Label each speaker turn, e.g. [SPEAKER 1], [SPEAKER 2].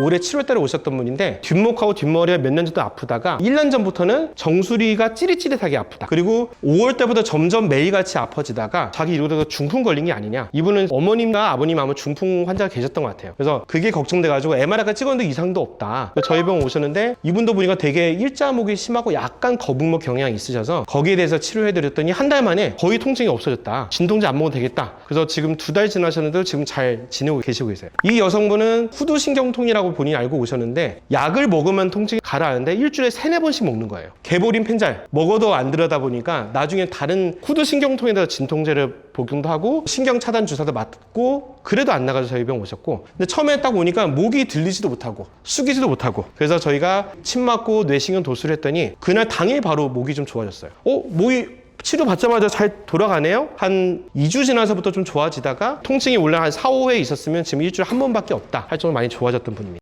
[SPEAKER 1] 올해 7월달에 오셨던 분인데 뒷목하고 뒷머리가 몇년 정도 아프다가 1년 전부터는 정수리가 찌릿찌릿하게 아프다. 그리고 5월 때부터 점점 매일같이 아파지다가 자기 이러다가 중풍 걸린 게 아니냐. 이분은 어머님과 아버님 아마 중풍 환자가 계셨던 것 같아요. 그래서 그게 걱정돼가지고 MRI가 찍었는데 이상도 없다. 저희 병원 오셨는데 이분도 보니까 되게 일자목이 심하고 약간 거북목 경향이 있으셔서 거기에 대해서 치료해드렸더니 한 달 만에 거의 통증이 없어졌다. 진통제 안 먹어도 되겠다. 그래서 지금 두 달 지나셨는데 지금 잘 지내고 계시고 계세요. 이 여성분은 후두신경통 이라고 본인이 알고 오셨는데 약을 먹으면 통증이 가라앉는데 일주일에 세네 번씩 먹는 거예요. 개보린 펜잘 먹어도 안 들여다 보니까 나중에 다른 후두 신경통에다 진통제를 복용도 하고 신경 차단 주사도 맞고 그래도 안 나가서 저희 병 오셨고 근데 처음에 딱 오니까 목이 들리지도 못하고 숙이지도 못하고 그래서 저희가 침 맞고 뇌신경 도수를 했더니 그날 당일 바로 목이 좀 좋아졌어요. 어 목이 치료 받자마자 잘 돌아가네요? 한 2주 지나서부터 좀 좋아지다가 통증이 원래 한 4, 5회 있었으면 지금 일주일에 한 번밖에 없다 할 정도로 많이 좋아졌던 분입니다.